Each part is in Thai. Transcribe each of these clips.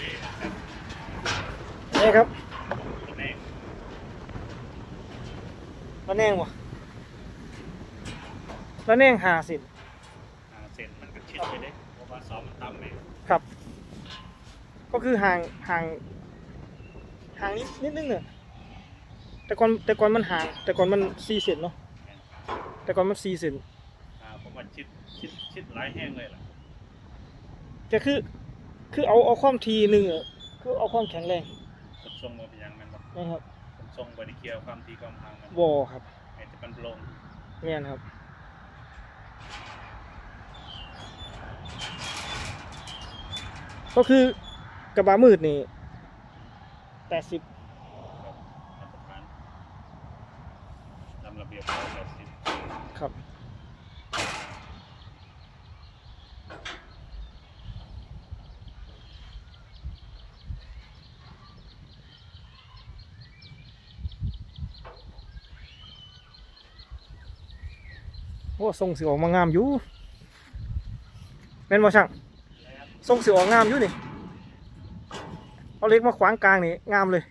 นี่ครับแน่ระแนงวะระแนงหาสิบอ่าเส้นมันก็ชิดไปเด้เพราะว่าซ้อมมันต่ำเองครับ ก็คือห่างห่างห่างนิดนิดนึงเนี่ยแต่ก่อนแต่ก่อนมันห่าง แต่ก่อนมันสี่เซนเนาะแต่ก่อนมันสี่เซนอ่าผมว่าชิดชิดชิดหลายแห้งเลยล่ะจะคือ คือเอาเอาความทีหนึ่งอะคือเอาความแข็งแรงขนส่งมาเป็นยังมันบ่นะครับขนส่งบริเกียวความทีความพังมันวอครับไอ้ที่มันลงเนี่ยนะครับ ก็คือกระบะมืดนี่แปดสิบมาตรฐานตามระเบียบร้อยแปดสิบครับ อ้ทรงสิออกมางามอยู่แม่นบ่ช่างทรงสิออกงามอยู่นี่เอาเล็กมาขวางกลางนี่งามเลย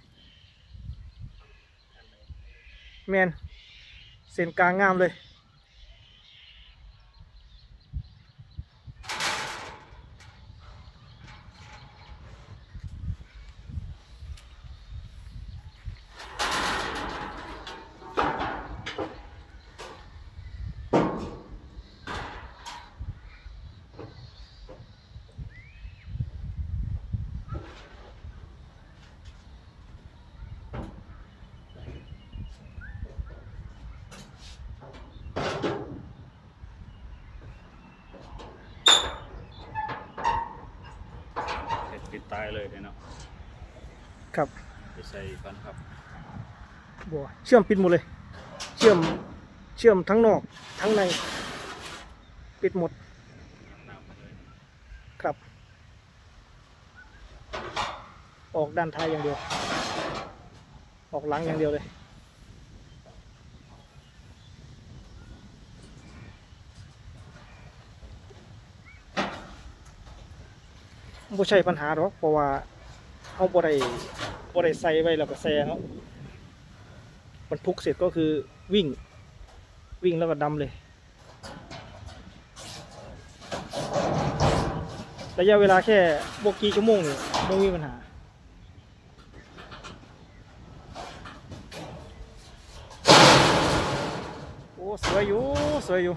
แมนเส้นกลางงามเลย ตายเลยเนาะครับไปใส่ฟันครับบัวเชื่อมปิดหมดเลย เชื่อมเชื่อมทั้งนอกทั้งใน ปิดหมดน้ำๆมาเลยครับ ออกด้านท้ายอย่างเดียว ออกหลังอย่างเดียวเลย บ่ใช่ปัญหาหรอกเพราะว่าเอาบ่ได้บ่ได้ใส่ไว้แล้วก็แซ่เนาะบรรทุกเสร็จก็คือวิ่งวิ่งแล้วก็ดำเลยระยะเวลาแค่บกี่ชั่วโมงนี่ไม่มีปัญหา โอ้ สวยอยู่ สวยอยู่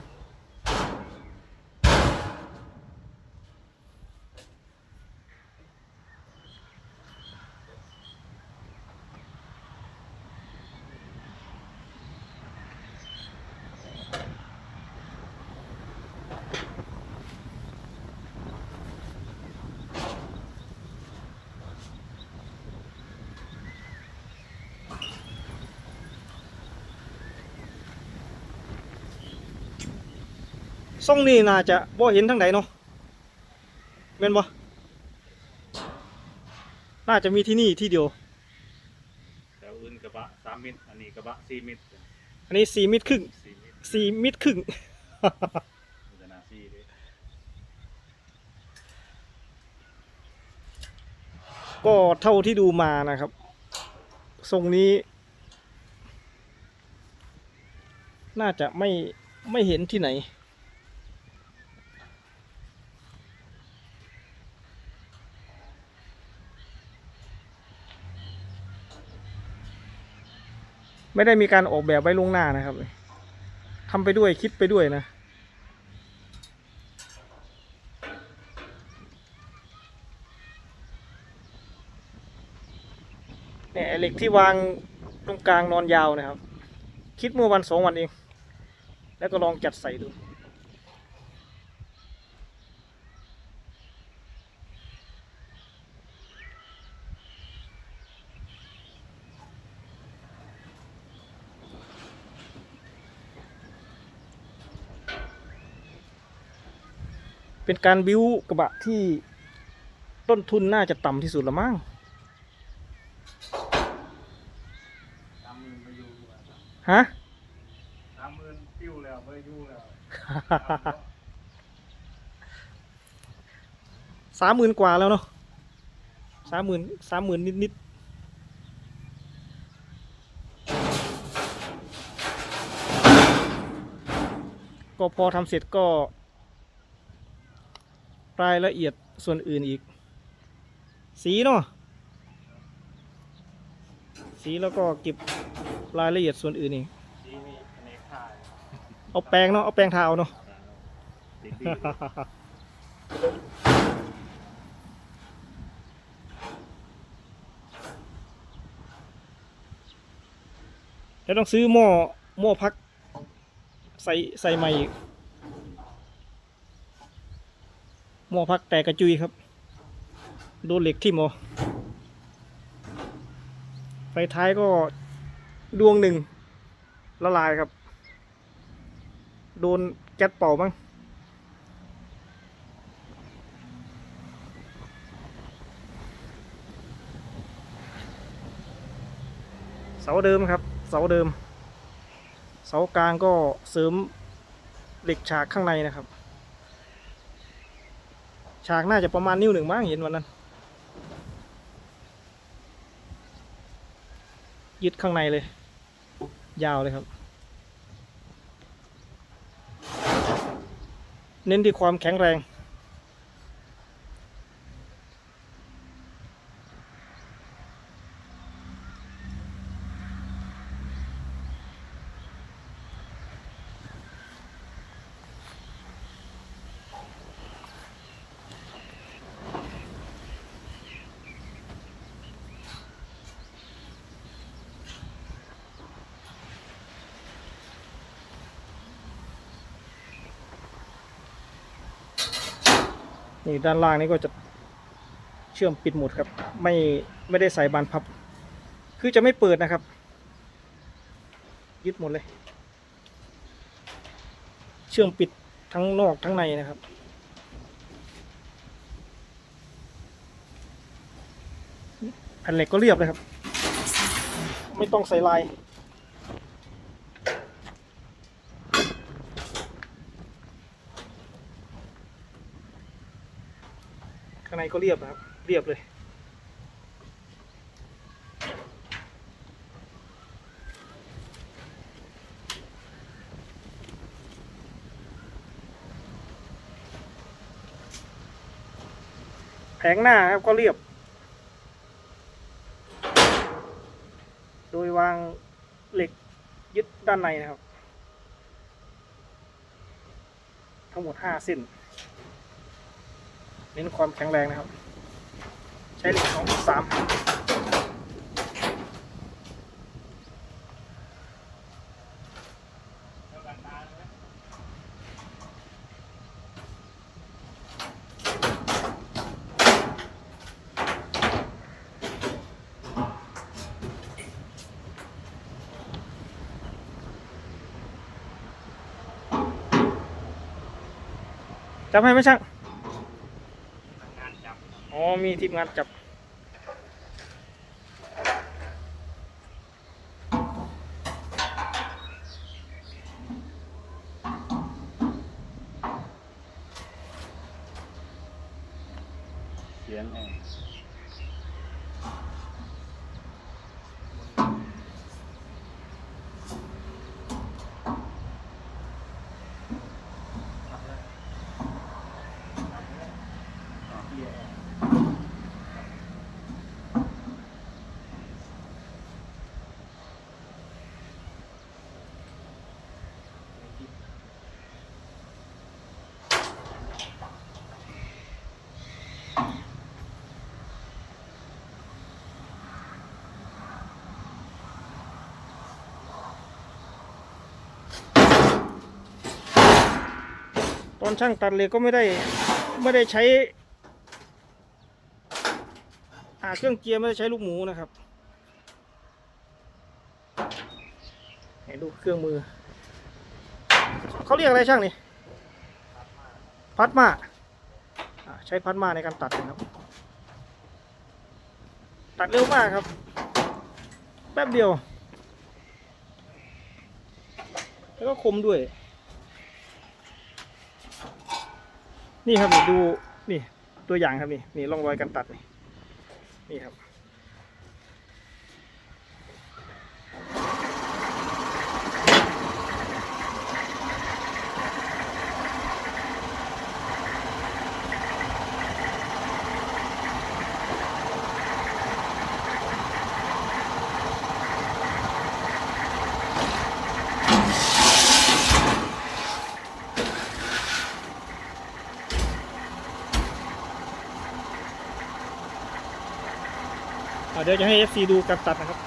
ส่งนี่น่าจะบ่เห็นทั้งไหนเนาะแม่นบ่น่าจะมีที่นี่ที่เดียวแต่อื่นกระบะสามมิตรอันนี้กระบะสี่มิตรอันนี้สี่มิตรครึ่งสี่มิตรสี่มิตรครึ่งมันจะนาสี่เลยก็เท่าที่ดูมานะครับ ทรงนี้ น่าจะไม่ไม่เห็นที่ไหน ไม่ได้มีการออกแบบไว้ล่วงหน้านะครับทำไปด้วยคิดไปด้วยนะเนี่ยเหล็กที่วางตรงกลางนอนยาวนะครับ คิดเมื่อวันสองวันเอง แล้วก็ลองจัดใส่ดู เป็นการบิ้วกระบะที่ต้นทุนน่าจะต่ำที่สุดละมั้งสามหมื่นไปอยู่แล้วฮะสามหมื่นปิ้วแล้วไปอยู่แล้วสามหมื่นกว่าแล้วเนาะสามหมื่นสามหมื่นนิดนิดๆก็พอทำเสร็จก็ รายละเอียดส่วนอื่นอีก สีเนาะสีแล้วก็เก็บรายละเอียดส่วนอื่นอีกดีนี่แผนกถ่ายเอาแปรงเนาะเอาแปรงทาเอาเนาะเด็กดีแล้วต้องซื้อหม้อหม้อพักใส่ใส่ใหม่อีก หม้อพักแตกกระจุยครับ โดนเหล็กทิ่มเอาไฟท้ายก็ดวงหนึ่งละลายครับ โดนแก๊สเป่ามั้งเสาเดิมครับ เสาเดิม เสากลางก็เสริมเหล็กฉากข้างในนะครับ ฉากน่าจะประมาณนิ้วหนึ่งมั้งเห็นวันนั้น ยึดข้างในเลย ยาวเลยครับ เน้นที่ความแข็งแรง นี่ด้านล่างนี้ก็จะเชื่อมปิดหมดครับ ไม่ไม่ได้ใส่บานพับ คือจะไม่เปิดนะครับ ยึดหมดเลย เชื่อมปิดทั้งนอกทั้งในนะครับแผ่นเหล็กก็เรียบเลยครับ ไม่ต้องใส่ลายางในก็เรียบนะครับ เรียบเลยแผงหน้าครับก็เรียบ โดยวางเหล็กยึดด้านในนะครับ ทั้งหมดห้าเส้น น้นความแข็งแรงนะครับ ใช้เหล็กสองสามจำให้ไหมช่าง อ๋อมีทีมงานจับเสียงแอ อนช่างตัดเหล็กก็ไม่ได้ไม่ได้ใช้อ่าเครื่องเกียร์ไม่ได้ใช้ลูกหมูนะครับให้ดูเครื่องมือ เขาเรียกอะไรช่างนี่พัดมาอ่าใช้พัดมาในการตัดนะครับ ตัดเร็วมากครับ แป๊บเดียว แล้วก็คมด้วย นี่ครับนี่ดูนี่ตัวอย่างครับนี่นี่ร่องรอยการตัดนี่นี่ครับ ดี๋ยวจะให้ FC ดูการตัดนะครับ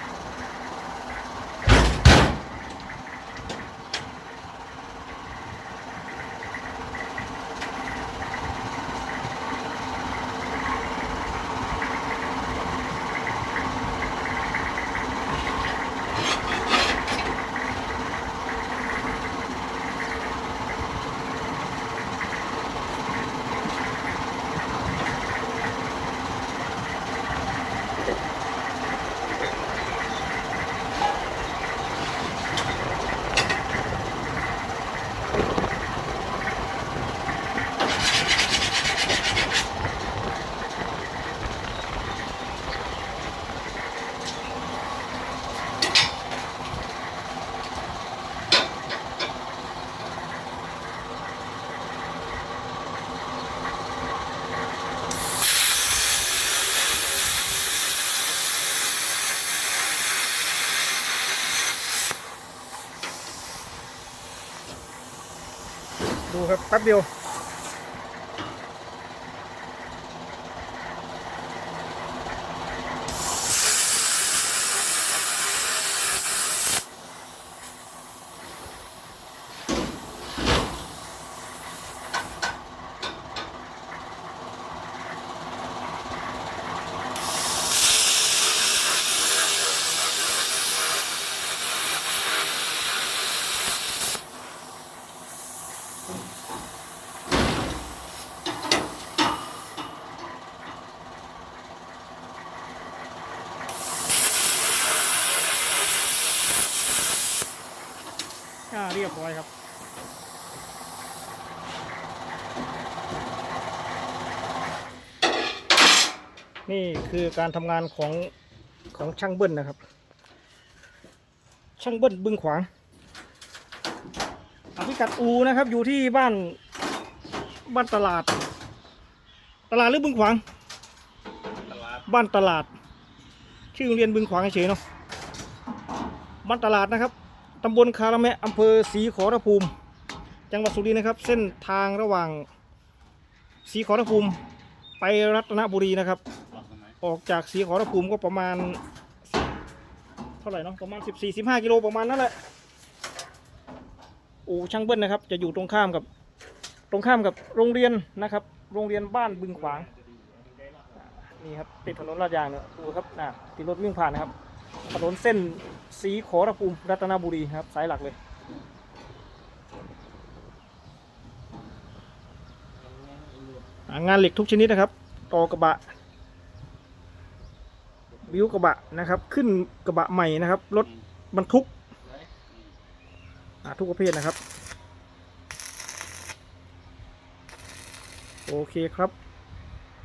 ดูครับแป๊บเดียว นี่คือการทำงานของของช่างเบิ้ลนะครับ ช่างเบิ้ลบึงขวางอพิกัดอูนะครับ อยู่ที่บ้านบ้านตลาด ตลาดหรือบึงขวางาบ้านตลาด ชื่อโรงเรียนบึงขวางเฉยเนาะบ้านตลาดนะครับตำบลคาราแมะอำเภอศรีขอรภูมิ จังหวัดสุรินทร์นะครับ เส้นทางระหว่างศรีขอรภูมิไปรัตนบุรีนะครับ ออกจากศรีขอรภูมิก็ประมาณ เท่าไหร่เนาะประมาณ 14 15กิโลประมาณนั้นแหละอู่ช่างเบิ้ลนะครับ จะอยู่ตรงข้ามกับ ตรงข้ามกับโรงเรียนนะครับ โรงเรียนบ้านบึงขวางนี่ครับติดถนนลาดยางเนี่ยดูครับนะติดรถวิ่งผ่านนะครับ ถนนเส้นศรีขอรภูมิรัตนบุรีครับสายหลักเลยงานเหล็กทุกชนิดนะครับต่อกระบะ บิวกระบะนะครับ ขึ้นกระบะใหม่นะครับ รถบรรทุกทุกประเภทนะครับ โอเคครับ